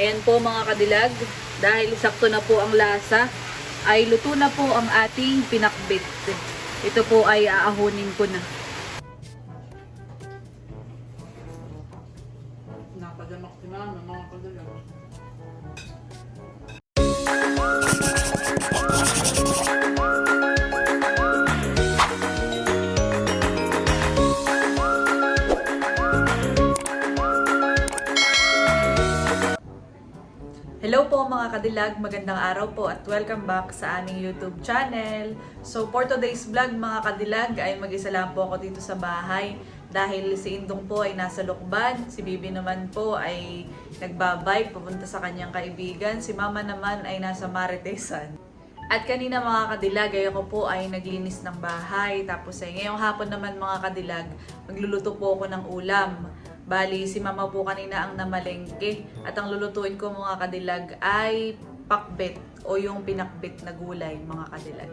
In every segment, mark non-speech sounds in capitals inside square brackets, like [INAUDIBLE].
Ayan po mga kadilag, dahil sakto na po ang lasa, ay luto na po ang ating pinakbit. Ito po ay aahonin ko na. Po mga kadilag, magandang araw po at welcome back sa aming YouTube channel. So for today's vlog mga kadilag ay mag-isa lang po ako dito sa bahay dahil si Indong po ay nasa Lukban, si Bibi naman po ay nagbabike papunta sa kanyang kaibigan, si Mama naman ay nasa Maritesan. At kanina mga kadilag, ay ako po ay naglinis ng bahay. Tapos ay ngayong hapon naman mga kadilag, magluluto po ako ng ulam. Bali, si mama po kanina ang namalengke. At ang lulutuin ko mga kadilag ay pakbet o yung pinakbet na gulay mga kadilag.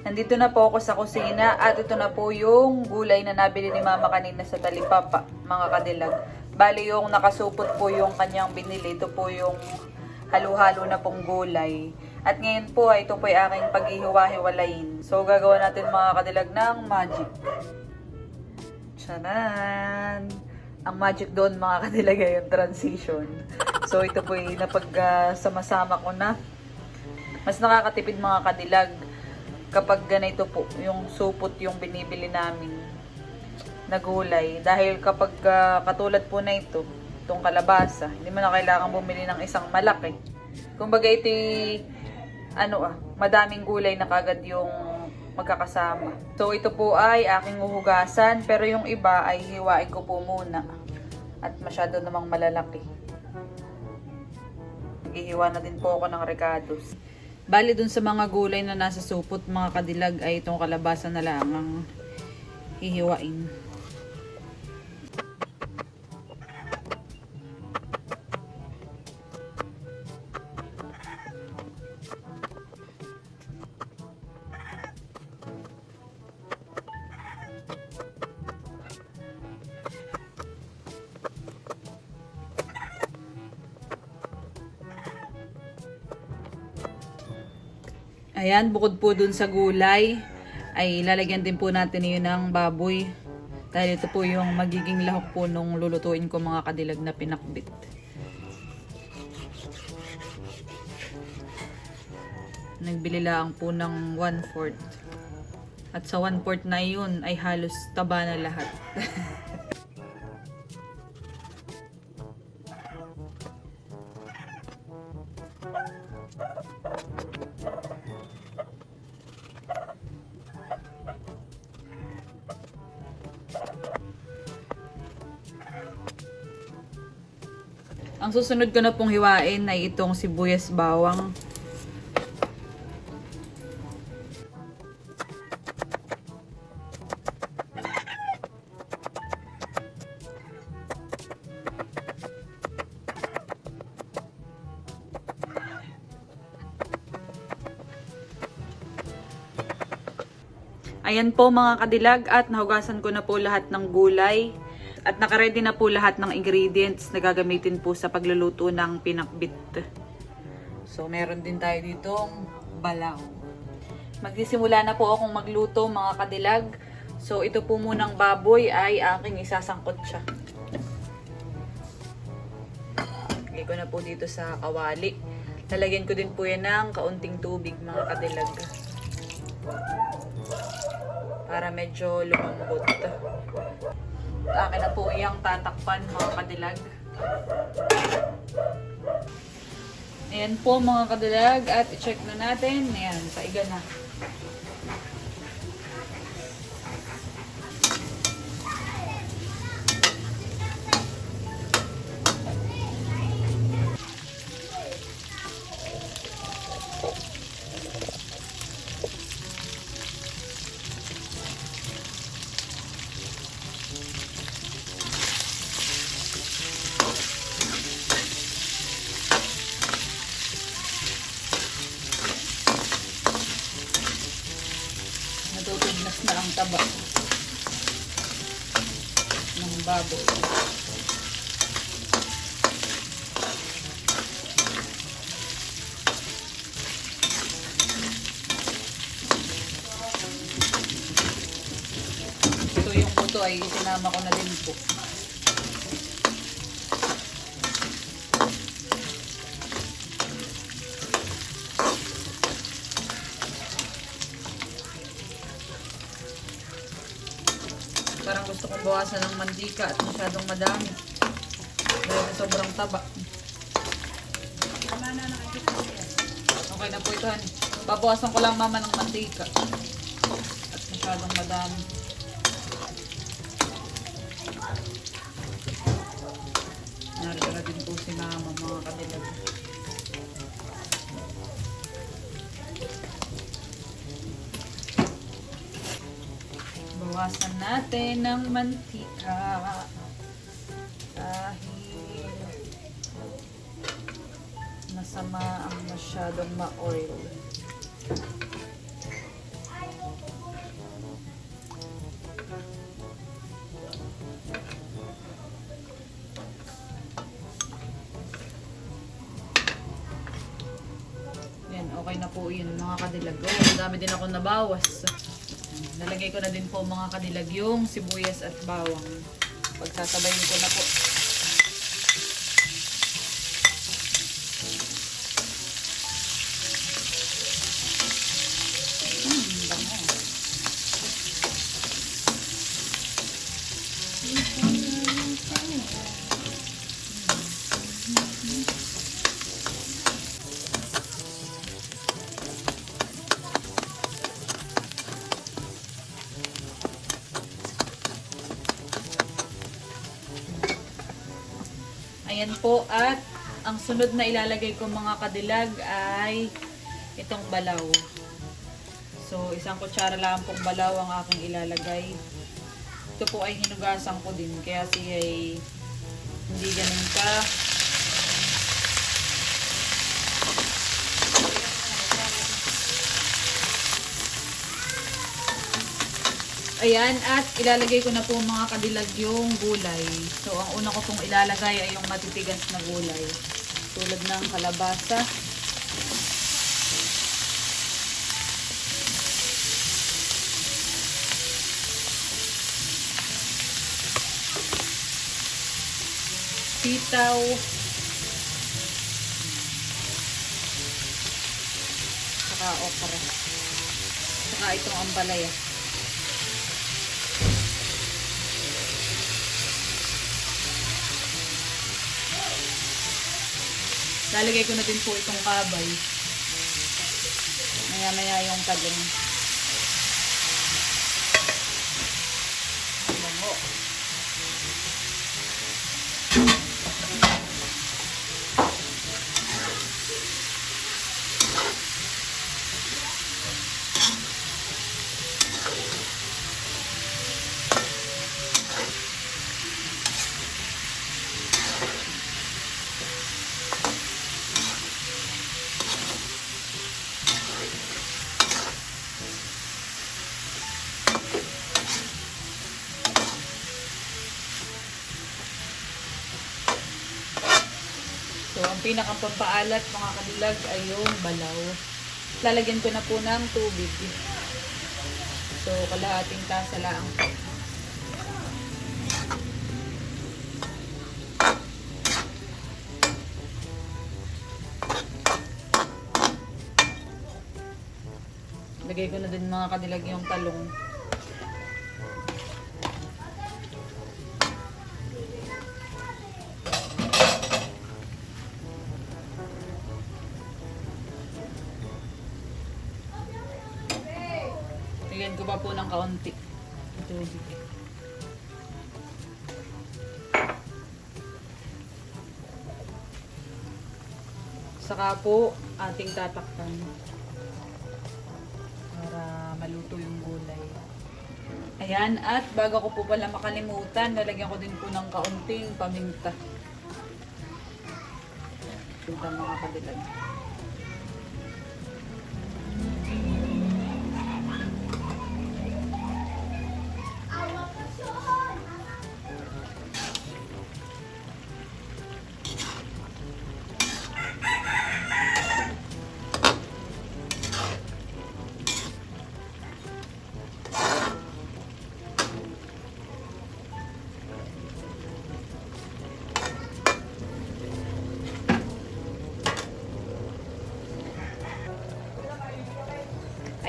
Nandito na po ako sa kusina at ito na po yung gulay na nabili ni mama kanina sa talipapa mga kadilag. Bali yung nakasupot po yung kanyang binili. Ito po yung halo-halo na pong gulay. At ngayon po ay ito po ay aking paghihiwa-hiwalayin. So gagawa natin mga kadilag ng magic. Charan! Ang magic doon mga [LAUGHS] kadilag ay yung transition. So ito po ay napag-sama-sama ko na. Mas nakakatipid mga kadilag kapag ganito po yung supot yung binibili namin na gulay. Dahil kapag ah, katulad po na ito, itong kalabasa, hindi mo na kailangan bumili ng isang malaki. Kumbaga ito ano ah, madaming gulay na kagad yung magkakasama. So ito po ay aking uhugasan, pero yung iba ay hiwain ko po muna. At masyado namang malalaki. Ihiwa na din po ako ng recados. Bali dun sa mga gulay na nasa supot, mga kadilag, ay itong kalabasa na lang ang hihiwain. Ayan, bukod po dun sa gulay, ay lalagyan din po natin yun ng baboy. Dahil ito po yung magiging lahok po nung lulutuin ko mga kadilag na pinakbit. Nagbili lang po ng 1/4. At sa 1/4 na yun ay halos taba na lahat. [LAUGHS] Ang susunod ko na pong hiwain ay itong sibuyas bawang. Ayan po mga kadilag at nahugasan ko na po lahat ng gulay. At nakaredy na po lahat ng ingredients na gagamitin po sa pagluluto ng pinakbit. So meron din tayo ditong balaw. Magsisimula na po akong magluto mga kadilag. So ito po munang baboy ay aking isasangkot siya. Lagay ko na po dito sa kawali. Lalagyan ko din po yan ng kaunting tubig mga kadilag para medyo lumambot. Akin na po iyang tatakpan mga kadilag. Ayan po mga kadilag at i-check na natin. Ayan, paiga na. haba ng baboy. Ito yung puto ay sinama ko na bawasan ng mantika at masyadong madami. Dahil sobrang taba. Okay na po ito, honey. Babawasan ko lang mama ng mantika. At masyadong madami. Bawasan natin ng mantika. Dahil masama ang masyadong ma-oil. Yan, okay na po yun mga kadilag. Oh, ang dami din ako nabawas. Nalagay ko na din po mga kadilag yung sibuyas at bawang. Pagsasabayin ko na po. Po at ang sunod na ilalagay ko mga kadilag ay itong balaw. So isang kutsara lang pong balaw ang aking ilalagay. Ito po ay hinugasan ko din kaya siya ay hindi ganun ka Ayan, at ilalagay ko na po mga kadilag yung gulay. So, ang una ko pong ilalagay ay yung matitigas na gulay. Tulad ng kalabasa. Sitaw. Saka okra. Saka itong ampalaya. Lalagay ko na din po itong kabay. Maya maya yung talong. So, ang pinakang pampaalat mga kadilag ay yung balaw. Lalagyan ko na po ng tubig. So, kalahating tasa lang. Lagay ko na din mga kadilag yung talong. Kaunti. Tubig. Saka po ating tatakpan para maluto yung gulay. Ayan, at bago ko po pala makalimutan, lalagyan ko din po ng kaunting paminta. Ito mga kadilag.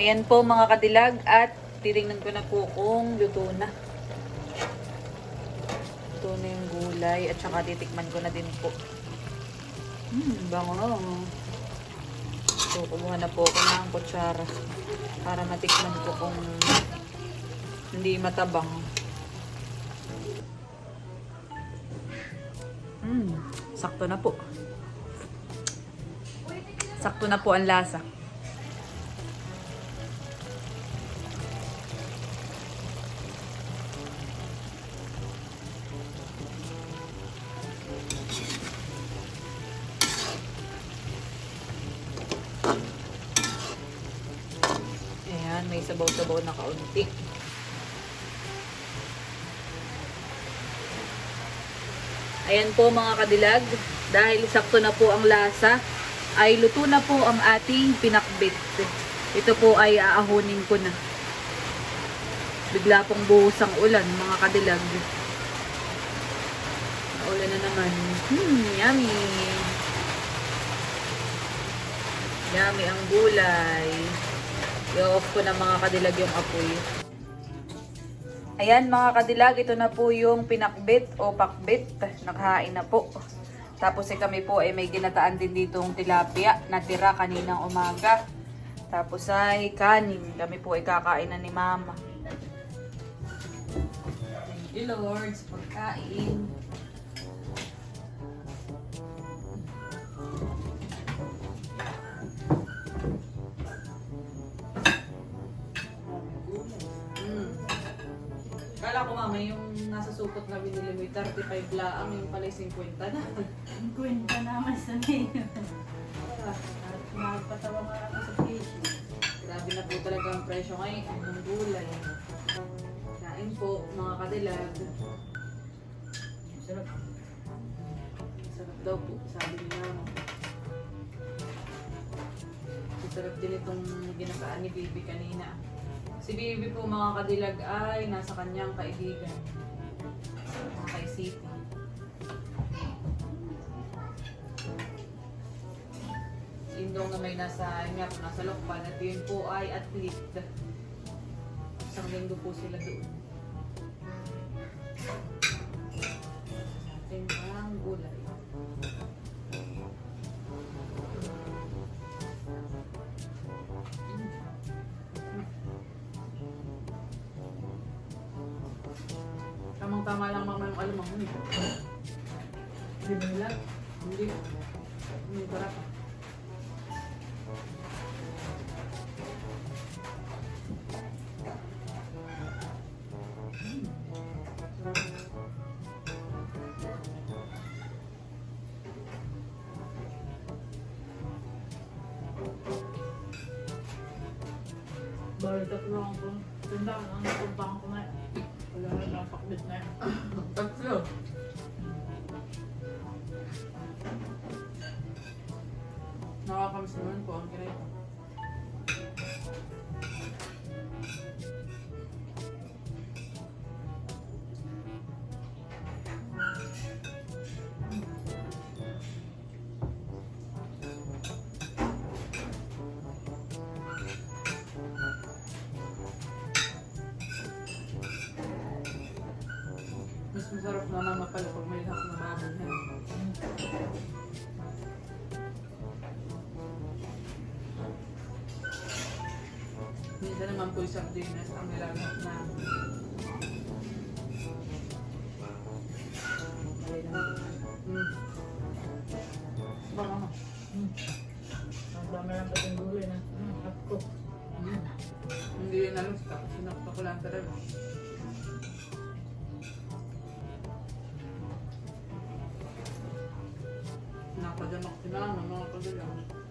Ayan po mga kadilag at titingnan ko na po kung luto na. Luto na yung gulay at saka titikman ko na din po. Hmm, bango. So, kumuha na po ako ng kutsara para matikman ko kung hindi matabang. Hmm, sakto na po. Sakto na po ang lasa. Sabaw-sabaw na kaunti. Ayan po mga kadilag, dahil sakto na po ang lasa, ay luto na po ang ating pinakbit. Ito po ay aahonin ko na. Bigla pong buhos ang ulan mga kadilag. Ulan na naman. Hmm, yummy. Yummy ang gulay. I-off ko na mga kadilag yung apoy. Ayan mga kadilag, ito na po yung pinakbit o pakbit. Nakahain na po. Tapos eh, kami po ay may ginataan din ditong tilapia na tira kaninang umaga. Tapos ay kanin. Kami po ay kakain na ni mama. Thank you Lord sa pagkain. Laang, yung pala 50 na. Ang kwenta naman sa ngayon. At Magpatawa nga ako sa presyo. Grabe na po talaga ang presyo ngayon ng gulay. Kain po, mga kadilag. Sarap. Sarap daw po, sabi ni mama. Sarap din itong ginataan ni Bibi kanina. Si Bibi po mga kadilag ay nasa kanyang kaibigan. Mga may nasa inyak, nasa lokpan at yun po ay athlete. Isang linggo po sila doon. Ating ang gulay. Tamang-tama lang mama yung alamang. Hindi ba nila? Hindi. Hindi para pa. Bali tatlo ang po. Tanda ang napuntahan ko na Mas masarap naman mapalo pag may hap na baboy. Minsan naman po yung sardinas ang nilagat na. Thank you.